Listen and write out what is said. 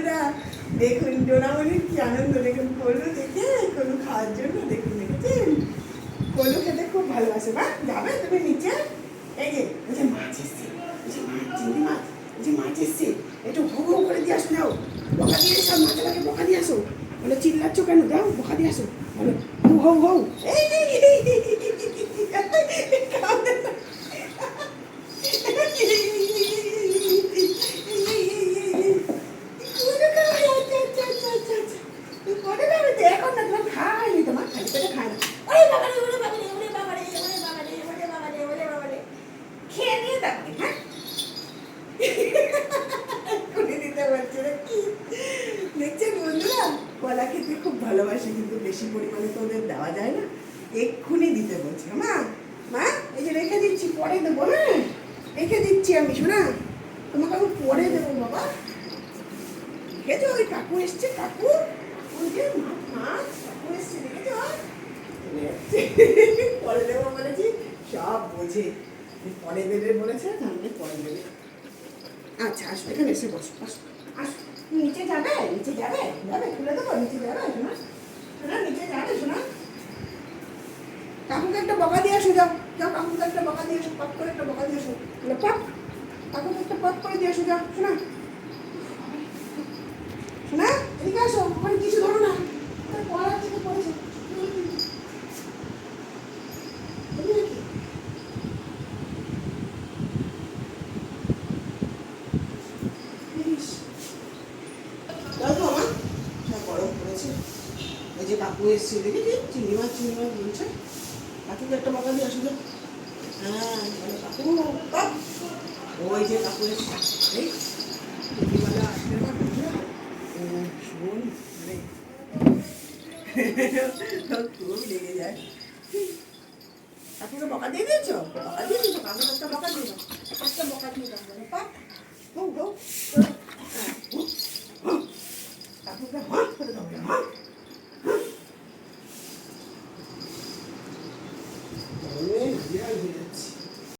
বন্ধুরা, দেখুন, ডোনামণির কি আনন্দ? দেখুন পড়ল দেখে কোনো খাওয়ার জন্য দেখুন, দেখেছেন? কলু খেতে খুব ভালোবাসে। বা যাবে তুমি নিচে? এই মাছ এসছে। মাছ, চিংড়ি মাছ ওই মাছ এসছে। একটু হো হো করে দিয়ে আসো, নাও। বকা দিয়ে এসো মাছটাকে বোকা দিয়ে আসো। বলে, চিল্লাচ্ছ কেন? দাও, বকা দিয়ে আসো। বলো, হৌ হৌ এই। কলা খেতে খুব ভালোবাসে, কিন্তু বেশি পরিমাণে তো ওদের দেওয়া যায় না। এক্ষুনি দিতে বলছে। মা মা, এই যে রেখে দিচ্ছি, পরে দেবো না রেখে দিচ্ছি আমি, শোনা। তোমাকে আমি পরে দেবো, বাবা। দেখেছ, ওই কাকু এসছে, কাকু? কাকু যে কাকু এসছে, দেখেছ? পরে দেবো বলেছি, সব বোঝে। পরে দেবে বলেছে, তাহলে পরে দেবে। আচ্ছা আসো, এখানে এসে বসো আসো নিচে যাবে নিচে যাবে যাবে, খুলে দেবো, নিচে যাবে, শোনা। শোনা, নিচে যাবে, শোনা। কাকুকে একটা বকা দিয়ে আসো যাও যাও, কাকুকে একটা বকা দিয়ে আসো পপ করে একটা বকা দিয়ে আসো তাহলে পপ কাকুকে একটা পপ করে দিয়ে আসো যাও, শোনা। শোনা, এদিকে আসো ওখানে কিছু ধরো না ওখানে পড়ার থেকে পড়েছে এদিকে কি? ইস। দাও তো আমার সব গরম পড়েছে ওই যে কাকু এসছে দেখেছি চিংড়ি মাছ চিংড়ি মাছ বলছে কাকুকে একটা বকা দিয়ে আসো যাও। হ্যাঁ কাকু। ওই যে কাকু এসছে এই না বুঝলে? ও শোন খুব লেগে যায় কাকুকে বকা দিয়ে দিয়েছ বকা দিয়ে দিয়েছ কাকুকে একটা বকা দিয়ে দাও একটা বকা দিয়ে দাও হ্যাঁ হুঁ, হুঁ। কাকুকে হাঁ করে দাও দেয়াই হয়ে যাচ্ছে